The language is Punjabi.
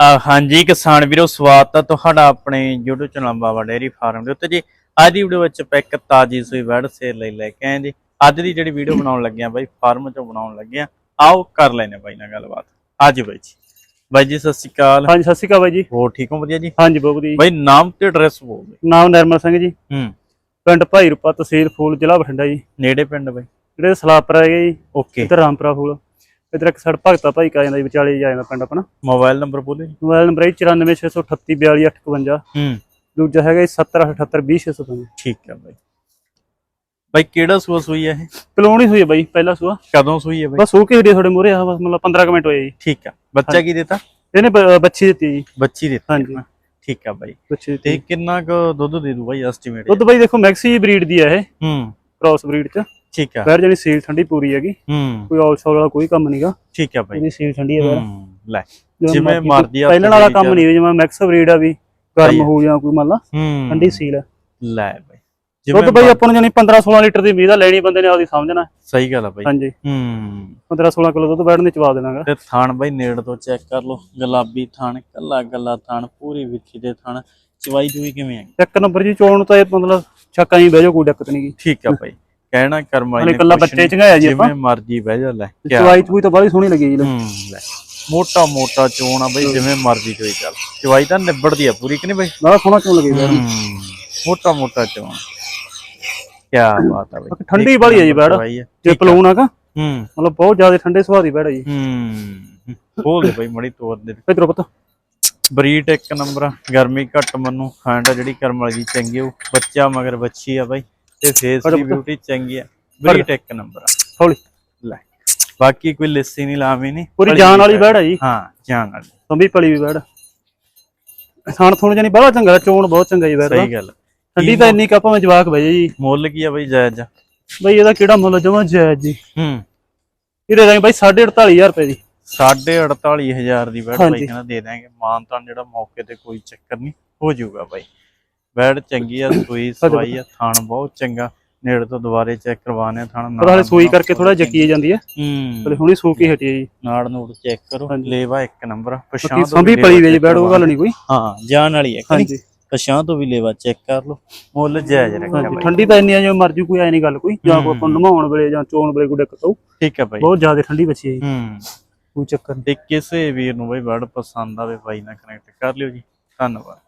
ਹਾਂਜੀ ਕਿਸਾਨ ਵੀਰੋ ਸਵਾਗਤ ਹੈ ਤੁਹਾਡਾ ਆਪਣੇ YouTube channel Baba dairy farm ਦੇ ਉੱਤੇ ਜੀ। ਅੱਜ ਦੀ ਵੀਡੀਓ ਵਿੱਚ ਆਪਾਂ ਇੱਕ ਤਾਜੀ ਸੂਈ ਵੜ ਸੇਲ ਲਈ ਲੈ ਕੇ ਆਏ ਜੀ। ਅੱਜ ਦੀ ਜਿਹੜੀ ਵੀਡੀਓ ਬਣਾਉਣ ਲੱਗੇ ਆ ਬਾਈ ਫਾਰਮ ਚੋਂ ਬਣਾਉਣ ਲੱਗੇ ਆ ਆਓ ਕਰ ਲੈਨੇ ਬਾਈ ਨਾਲ ਗੱਲਬਾਤ। ਅੱਜ ਬਾਈ ਜੀ। ਬਾਈ ਜੀ ਸਤਿ ਸ਼੍ਰੀ ਅਕਾਲ। ਹਾਂਜੀ ਸਤਿ ਸ਼੍ਰੀ ਅਕਾਲ ਬਾਈ ਜੀ। ਹੋਰ ਠੀਕ ਹੋ? ਵਧੀਆ ਜੀ? ਹਾਂਜੀ ਬਹੁਤ ਜੀ। ਬਾਈ ਨਾਮ ਤੇ ਐਡਰੈਸ ਬੋਲ ਦੇ ਨਾਮ ਨਰਮਲ ਸਿੰਘ ਜੀ। ਹੂੰ। ਪਿੰਡ ਭਾਈ ਰੂਪਾ ਤਹਿਸੀਲ ਫੂਲ ਜ਼ਿਲ੍ਹਾ ਬਠਿੰਡਾ ਜੀ। ਨੇੜੇ ਪਿੰਡ ਬਾਈ? ਜਿਹੜੇ ਸਲਾਪਰਾ ਹੈਗੇ ਜੀ। ਓਕੇ। ਇੱਧਰ ਰਾਮਪੁਰਾ ਫੂਲ। ਇੱਧਰ ਇੱਕ ਸੜ ਭਗਤਾ ਭਾਈ ਕਾ ਜਾਂਦਾ ਜੀ ਵਿਚਾਲੇ ਹੀ ਆ ਜਾਂਦਾ ਪਿੰਡ ਆਪਣਾ। ਮੋਬਾਈਲ ਨੰਬਰ ਬੋਲੇ ਜੀ ਮੋਬਾਈਲ ਨੰਬਰ ਹੈ 9468342851 ਹੂੰ। ਦੂਜਾ ਹੈਗਾ ਜੀ 7078200605 ਠੀਕ ਹੈ ਬਾਈ। ਬਾਈ ਕਿਹੜਾ ਸੂਆ ਸੂਈ ਹੈ ਇਹ? ਪਲੋਣੀ ਹੋਈ ਹੈ ਬਾਈ ਪਹਿਲਾ ਸੂਆ। ਕਦੋਂ ਸੂਈ ਹੈ ਬਾਈ? ਬਸ ਸੂ ਕੇ ਹੜੀ ਤੁਹਾਡੇ ਮੂਹਰੇ ਆ ਬਸ ਮਤਲਬ 15 ਕੁ ਮਿੰਟ ਹੋਏ ਜੀ। ਠੀਕ ਆ। ਬੱਚਾ ਕੀ ਦਿੱਤਾ? ਇਹਨੇ ਬ- ਬੱਚੀ ਦਿੱਤੀ ਜੀ। ਬੱਚੀ ਦਿੱਤੀ ਹਾਂਜੀ। ਹੈ। ਠੀਕ ਆ ਬਾਈ। ਬੱਚੀ ਤੇ ਦਿੱਤੀ ਕਿੰਨਾ ਕੁ ਦੁੱਧ ਦੇ ਦੂ ਬਾਈ ਐਸਟੀਮੇਟ? ਦੁੱਧ ਬਾਈ ਦੇਖੋ ਮੈਕਸੀ ਬਰੀਡ ਦੀ ਹੈ ਇਹ। ਹੂੰ। ਕ੍ਰਾਸ ਬਰੀਡ ਚ। ਠੀਕ ਆ। ਬੈਰ ਜਣੀ ਸੀਲ ਠੰਡੀ ਪੂਰੀ ਹੈਗੀ ਹੂੰ। ਕੋਈ ਆਲ ਸੌਲ ਵਾਲਾ ਕੋਈ ਕੰਮ ਨਹੀਂਗਾ ਠੀਕ ਆ ਬਾਈ। ਇਹਦੀ ਸੀਲ ਠੰਡੀ ਹੈ ਲੈ ਜਿਵੇਂ ਮਰਜ਼ੀ ਆ ਪਹਿਲਾਂ ਵਾਲਾ ਕੰਮ ਨਹੀਂ ਜਿਵੇਂ ਮੈਕਸ ਬਰੀਡ ਆ ਵੀ ਗਰਮ ਹੈ। ਜਾਂ ਕੋਈ ਮੰਨ ਲਾ ਹੂੰ। ਠੰਡੀ ਸੀਲ ਹੈ। ਲੈ ਬਾਈ। ਦੁੱਧ ਬਈ ਆਪਾਂ ਨੂੰ ਜਾਨੀ 15 16 ਲੀਟਰ ਦੀ ਆ ਲੈਣੀ ਬੰਦੇ ਨੇ ਆਪਦੀ ਸਮਝਣਾ ਸਹੀ ਗੱਲ ਆ ਬਾਈ। ਹਾਂਜੀ। ਹੂੰ। 15 16 ਕਿਲੋ ਦੁੱਧ ਬੈਠਣ ਦੇ ਚਵਾ ਦੇਣਾਗਾ। ਤੇ ਥਾਣ ਬਾਈ ਨੇੜ ਤੋਂ ਚੈੱਕ ਕਰ ਲਓ ਗੁਲਾਬੀ ਥਾਣ ਕੱਲਾ ਕੱਲਾ ਥਾਣ ਪੂਰੀ ਵਿੱਚੀ ਦੇ ਥਾਣ ਚਵਾਈ ਜੂਈ ਕਿਵੇਂ ਆ ਇੱਕ ਨੰਬਰ ਜੀ ਚੋਣ ਨੂੰ ਤਾਂ ਇਹ ਮਤਲਬ ਛੱਕਾਂ ਹੀ ਬਹਿ ਜਾਓ ਕੋਈ ਦਿੱਕਤ ਨਹੀਂ ਠੀਕ ਆ ਬਾਈ। ਕਹਿਣਾ ਕਰਮ ਵਾਲੀ ਹਲੇ ਨੇ ਇਕੱਲਾ ਬੱਚੇ ਨੀ, ਚੰਗਾਇਆ ਜੀ ਆਪਾਂ। ਜਿਵੇਂ ਮਰਜ਼ੀ ਬਹਿ ਜਾ ਲੈ ਕਿਆ ਚਵਾਈ ਚੂਈ ਤਾਂ ਬੜੀ ਸੋਹਣੀ ਲੱਗੀ ਜੀ। ਲੈ। ਮੋਟਾ ਮੋਟਾ ਚੋਣ ਆ ਬਈ ਜਿਵੇਂ ਮਰਜ਼ੀ ਚੋਈ ਚੱਲ। ਚਵਾਈ ਤਾਂ ਨਿਬੜਦੀ ਆ ਪੂਰੀ ਕਿ ਨਹੀਂ ਬਈ? ਬੜਾ ਸੋਹਣਾ ਚੋਣ ਲੱਗੀ ਮੋਟਾ ਮੋਟਾ ਚੋਣ। ਕੀ ਬਾਤ ਆ ਬਈ। ਠੰਡੀ ਵਾਲੀ ਆ ਜੀ ਬੈੜ। ਜੇ। ਪਲੂਣ ਆਗਾ ਹੂੰ। ਮਤਲਬ ਬਹੁਤ ਜ਼ਿਆਦਾ ਠੰਡੇ ਸੁਭਾਅ ਦੀ ਬੈੜ ਆ ਜੀ। ਹੂੰ ਖੋਲ ਦੇ ਬਈ ਮੜੀ ਤੋਰ ਦੇ। ਇਧਰੋਂ ਪਤਾ। ਬਰੀਡ ਇੱਕ ਨੰਬਰ ਗਰਮੀ ਘੱਟ ਮੰਨੂ ਖਾਂਡ ਜਿਹੜੀ ਕਰਮ ਵਾਲੀ ਚੰਗੀ ਉਹ ਬੱਚਾ ਮਗਰ ਬੱਚੀ ਆ ਬਾਈ। ਤੇ ਫੇਸ ਦੀ। ਬਿਊਟੀ ਚੰਗੀ ਆ। ਬਰੀਡ ਇੱਕ ਨੰਬਰ ਆ। ਹੌਲੀ। ਲੈ ਬਾਕੀ ਕੋਈ ਲਿੱਸੀ ਨਹੀਂ ਲਾਵੀ ਨਹੀਂ ਪੂਰੀ ਜਾਨ ਵਾਲੀ ਬੈੜ। ਆ ਜੀ। ਹਾਂ ਜਾਨ ਵਾਲੀ। ਸੰਭੀ ਪਲੀ ਵੀ ਬੈੜ ਖਾਣ ਥੋਣ ਜਾਨੀ ਬੜਾ ਚੰਗਾ ਚੋਣ ਬਹੁਤ ਚੰਗਾ ਜੀ ਬੈੜ ਸਹੀ ਗੱਲ ਠੰਡੀ ਤਾਂ ਇੰਨੀ ਕੱਪ ਵਿੱਚ ਜਵਾਕ ਬਹਿ ਜੀ। ਮੁੱਲ ਕੀ ਆ ਬਈ ਜਾਇਜ਼ ਬਈ ਇਹਦਾ ਕਿਹੜਾ ਮੁੱਲ ਜਮਾ ਜਾਇਜ਼ ਜੀ। ਹੂੰ। ਇਹਦੇ ਦਾਂਗੇ ਬਾਈ 48500 ਰੁਪਏ ਦੀ। ਸਾਢੇ 48000 ਦੀ ਹਾਂਜੀ। ਬਾਈ ਕਹਿੰਦਾ ਦੇ ਦਾਂਗੇ ਮਾਨ ਤਾਂ ਜਿਹੜਾ ਮੌਕੇ ਤੇ ਕੋਈ ਚੱਕਰ ਨਹੀਂ ਹੋ ਜਾਊਗਾ ਬਾਈ। ਬੈਡ ਚੰਗੀ ਆ ਸੂਈ ਸਵਾਈ ਆ ਥਾਣ ਬਹੁਤ ਚੰਗਾ। ਨੇੜੇ ਤੋਂ ਦੁਬਾਰੇ ਚੈੱਕ ਕਰਵਾਣੇ ਥਾਣ ਪਰ ਹਾਲੇ ਸੂਈ ਕਰਕੇ ਥੋੜਾ ਜੱਕੀ ਜਾਂਦੀ ਹੈ ਹੂੰ। ਹਲੇ ਹੁਣੀ ਸੂ ਕੇ ਹਟੀ ਜੀ। ਨਾੜ ਨੂੜ ਚੈੱਕ ਕਰੋ। ਲੇਵਾ ਇੱਕ ਨੰਬਰ ਪਛਾਣ ਬਾਕੀ ਸੰਭੀ ਪਲੀ ਵੀ ਜੀ ਬੈੜ ਉਹ ਗੱਲ ਨਹੀਂ ਕੋਈ। ਹਾਂ ਜਾਨ ਵਾਲੀ ਹੈ ਹਾਂਜੀ। ਪਛਾਣ ਤੋਂ ਵੀ ਲੇਵਾ ਚੈੱਕ ਕਰ ਲਓ ਮੁੱਲ ਜਾਇਜ਼ ਰੱਖਿਆ ਠੰਡੀ ਤਾਂ ਇੰਨੀ ਆ ਜਿਵੇਂ ਮਰਜ਼ੀ ਕੋਈ ਐ ਨਹੀਂ ਗੱਲ ਕੋਈ ਜਾਂ ਕੋਈ ਆਪਾਂ ਨਮਾਉਣ ਵੇਲੇ ਜਾਂ ਚੋਣ ਵੇਲੇ ਕੋਈ ਦਿੱਕਤ ਠੀਕ ਹੈ ਬਾਈ। ਬਹੁਤ ਜ਼ਿਆਦਾ ਠੰਡੀ ਬੱਚੀ ਹੈ ਜੀ। ਹੂੰ। ਕੋਈ ਚੱਕਰ ਨਹੀਂ ਤੇ ਕਿਸੇ ਵੀਰ ਨੂੰ ਬਾਈ ਬੜ ਪਸੰਦ ਆਵੇ ਬਾਈ ਨਾਲ ਕਨੈਕਟ ਕਰ ਲਿਓ ਜੀ। ਧੰਨਵਾਦ।